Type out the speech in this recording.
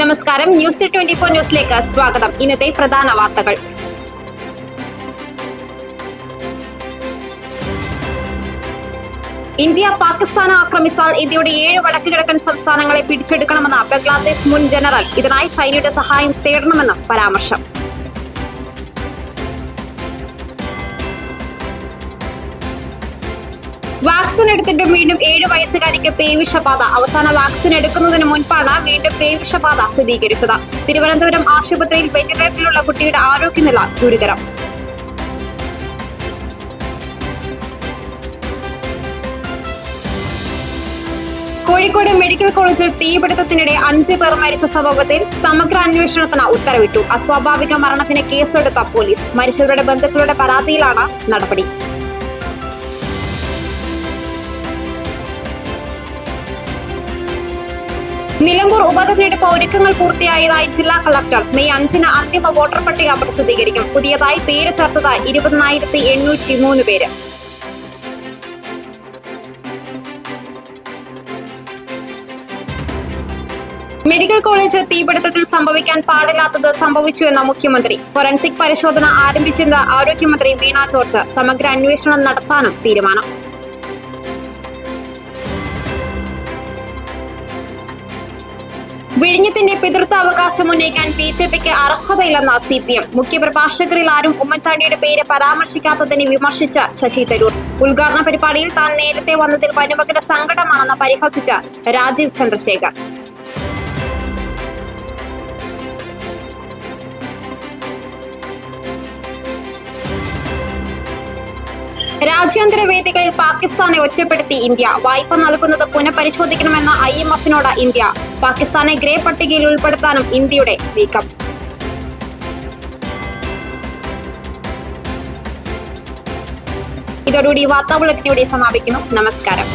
നമസ്കാരം. News twenty four ന്യൂസിലേക്ക് സ്വാഗതം. ഇന്നത്തെ പ്രധാന വാർത്തകൾ. ഇന്ത്യ പാകിസ്ഥാനെ ആക്രമിച്ചാൽ ഇന്ത്യയുടെ ഏഴ് വടക്ക് കിഴക്കൻ സംസ്ഥാനങ്ങളെ പിടിച്ചെടുക്കണമെന്ന് ബംഗ്ലാദേശ് മുൻ ജനറൽ. ഇതിനായി ചൈനയുടെ സഹായം തേടണമെന്നും പരാമർശം. വാക്സിൻ എടുത്തിട്ടും വീണ്ടും ഏഴ് വയസ്സുകാരിക്ക് പേവിഷബാധ. അവസാന വാക്സിൻ എടുക്കുന്നതിന് മുൻപാണ് വീണ്ടും പേവിഷബാധ സ്ഥിരീകരിച്ചത്. തിരുവനന്തപുരം ആശുപത്രിയിൽ വെന്റിലേറ്ററിലുള്ള കുട്ടിയുടെ ആരോഗ്യനില ഗുരുതരം. കോഴിക്കോട് മെഡിക്കൽ കോളേജിൽ തീപിടുത്തത്തിനിടെ അഞ്ചു പേർ മരിച്ച സംഭവത്തിൽ സമഗ്ര അന്വേഷണത്തിന് ഉത്തരവിട്ടു. അസ്വാഭാവിക മരണത്തിന് കേസെടുത്ത പോലീസ്. മരിച്ചവരുടെ ബന്ധുക്കളുടെ പരാതിയിലാണ് നടപടി. നിലമ്പൂർ ഉപതെരഞ്ഞെടുപ്പ് ഒരുക്കങ്ങൾ പൂർത്തിയായതായി ജില്ലാ കളക്ടർ. മെയ് അഞ്ചിന് അന്തിമ വോട്ടർ പട്ടിക പ്രസിദ്ധീകരിക്കും പുതിയതായി പേര് ചേർത്തത് ഇരുപതിനായിരത്തി എണ്ണൂറ്റി മൂന്ന് പേര്. മെഡിക്കൽ കോളേജ് തീപിടുത്തത്തിൽ സംഭവിക്കാൻ പാടില്ലാത്തത് സംഭവിച്ചുവെന്ന മുഖ്യമന്ത്രി. ഫോറൻസിക് പരിശോധന ആരംഭിച്ചെന്ന് ആരോഗ്യമന്ത്രി വീണ ജോർജ്. സമഗ്ര അന്വേഷണം നടത്താനും തീരുമാനം. വിഴിഞ്ഞത്തിന്റെ പിതൃത്വ അവകാശം ഉന്നയിക്കാൻ ബി ജെ പിക്ക് അർഹതയില്ലെന്ന സി പി എം മുഖ്യപ്രഭാഷകരിൽ ആരും ഉമ്മൻചാണ്ടിയുടെ പേര് പരാമർശിക്കാത്തതിനെ വിമർശിച്ച ശശി തരൂർ. ഉദ്ഘാടന പരിപാടിയിൽ താൻ നേരത്തെ വന്നതിൽ വനുമകന്റെ സങ്കടമാണെന്ന് പരിഹസിച്ച രാജീവ് ചന്ദ്രശേഖർ. രാജ്യാന്തര വേദികളിൽ പാകിസ്ഥാനെ ഒറ്റപ്പെടുത്തി ഇന്ത്യ. വായ്പ നൽകുന്നത് പുനഃപരിശോധിക്കണമെന്ന ഐ എം എഫിനോട് ഇന്ത്യ. പാകിസ്ഥാനെ ഗ്രേ പട്ടികയിൽ ഉൾപ്പെടുത്താനും ഇന്ത്യയുടെ നീക്കം. ഇതോടുകൂടി വാർത്താ ബുള്ളറ്റിനോടെ സമാപിക്കുന്നു. നമസ്കാരം.